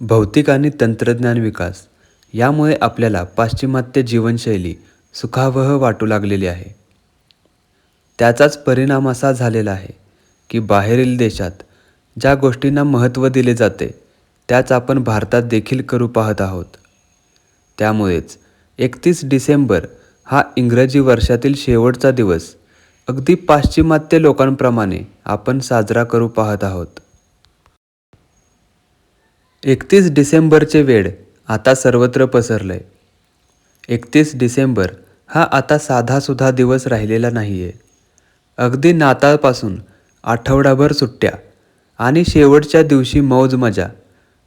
भौतिक आणि तंत्रज्ञान विकास यामुळे आपल्याला पाश्चिमात्य जीवनशैली सुखावह वाटू लागलेली आहे. त्याचाच परिणाम असा झालेला आहे की बाहेरील देशात ज्या गोष्टींना महत्त्व दिले जाते त्याच आपण भारतात देखील करू पाहत आहोत. त्यामुळेच एकतीस डिसेंबर हा इंग्रजी वर्षातील शेवटचा दिवस अगदी पाश्चिमात्य लोकांप्रमाणे आपण साजरा करू पाहत आहोत. एकतीस डिसेंबरचे वेळ आता सर्वत्र पसरलंय. एकतीस डिसेंबर हा आता साधासुधा दिवस राहिलेला नाही आहे अगदी नाताळपासून आठवडाभर सुट्ट्या आणि शेवटच्या दिवशी मौज मजा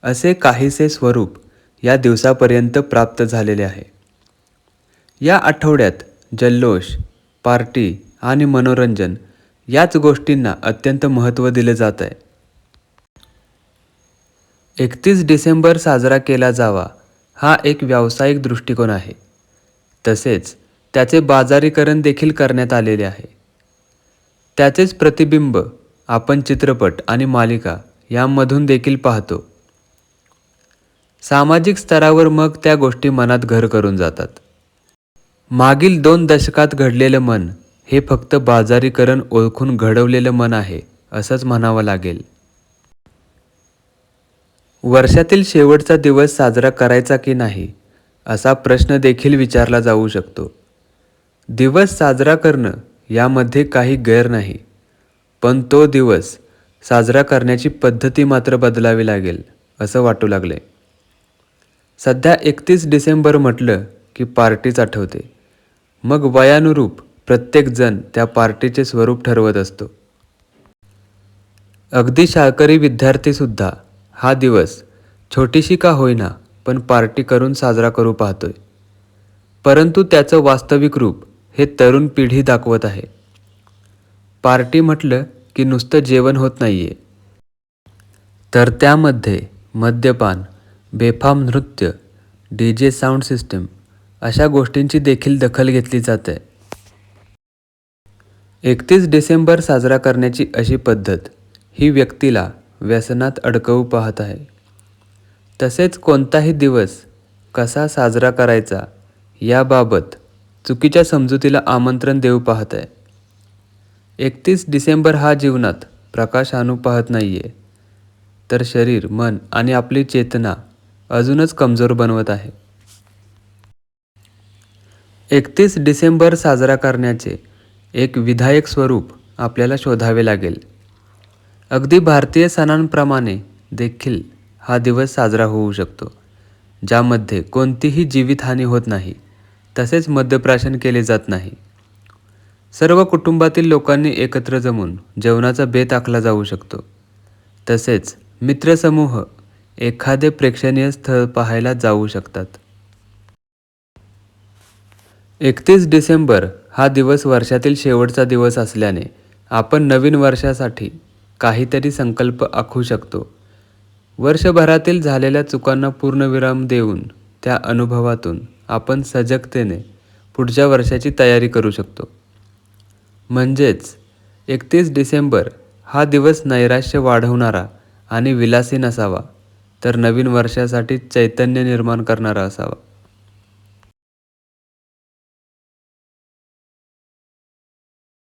असे काहीसे स्वरूप या दिवसापर्यंत प्राप्त झालेले आहे. या आठवड्यात जल्लोष पार्टी आणि मनोरंजन याच गोष्टींना अत्यंत महत्त्व दिले जात आहे एकतीस डिसेंबर साजरा केला जावा हा एक व्यावसायिक दृष्टिकोन आहे. तसेच त्याचे बाजारीकरण देखील करण्यात आलेले आहे. त्याचेच प्रतिबिंब आपण चित्रपट आणि मालिका यामधून देखील पाहतो. सामाजिक स्तरावर मग त्या गोष्टी मनात घर करून जातात. मागील दोन दशकात घडलेलं मन हे फक्त बाजारीकरण ओळखून घडवलेलं मन आहे असंच म्हणावं लागेल. वर्षातील शेवटचा दिवस साजरा करायचा की नाही असा प्रश्न देखील विचारला जाऊ शकतो. दिवस साजरा करणं यामध्ये काही गैर नाही पण तो दिवस साजरा करण्याची पद्धती मात्र बदलावी लागेल असं वाटू लागले. सध्या एकतीस डिसेंबर म्हटलं की पार्टीच आठवते. मग वयानुरूप प्रत्येकजण त्या पार्टीचे स्वरूप ठरवत असतो. अगदी शाळकरी विद्यार्थीसुद्धा हा दिवस छोटीशी का होईना पण पार्टी करून साजरा करू पाहतोय. परंतु त्याचं वास्तविक रूप हे तरुण पिढी दाखवत आहे. पार्टी म्हटलं की नुसतं जेवण होत नाहीये. तर त्यामध्ये मद्यपान बेफाम नृत्य डी जे साऊंड सिस्टम अशा गोष्टींची देखील दखल घेतली जाते. एकतीस डिसेंबर साजरा करण्याची अशी पद्धत ही व्यक्तीला व्यसनात अडकवू पाहत आहे. तसेच कोणताही दिवस कसा साजरा करायचा याबाबत चुकीच्या समजुतीला आमंत्रण देऊ पाहत आहे. एकतीस डिसेंबर हा जीवनात प्रकाश आणू पाहत नाही आहे तर शरीर मन आणि आपली चेतना अजूनच कमजोर बनवत आहे. एकतीस डिसेंबर साजरा करण्याचे एक विधायक स्वरूप आपल्याला शोधावे लागेल. अगदी भारतीय सणांप्रमाणे देखील हा दिवस साजरा होऊ शकतो ज्यामध्ये कोणतीही जीवितहानी होत नाही तसेच मद्यप्राशन केले जात नाही. सर्व कुटुंबातील लोकांनी एकत्र जमून जेवणाचा बेत आखला जाऊ शकतो. तसेच मित्रसमूह एखादे प्रेक्षणीय स्थळ पाहायला जाऊ शकतात. एकतीस डिसेंबर हा दिवस वर्षातील शेवटचा दिवस असल्याने आपण नवीन वर्षासाठी काहीतरी संकल्प आखू शकतो. वर्षभरातील झालेल्या चुकांना पूर्णविराम देऊन त्या अनुभवातून आपण सजगतेने पुढच्या वर्षाची तयारी करू शकतो. म्हणजेच एकतीस डिसेंबर हा दिवस नैराश्य वाढवणारा आणि विलासी नसावा तर नवीन वर्षासाठी चैतन्य निर्माण करणारा असावा.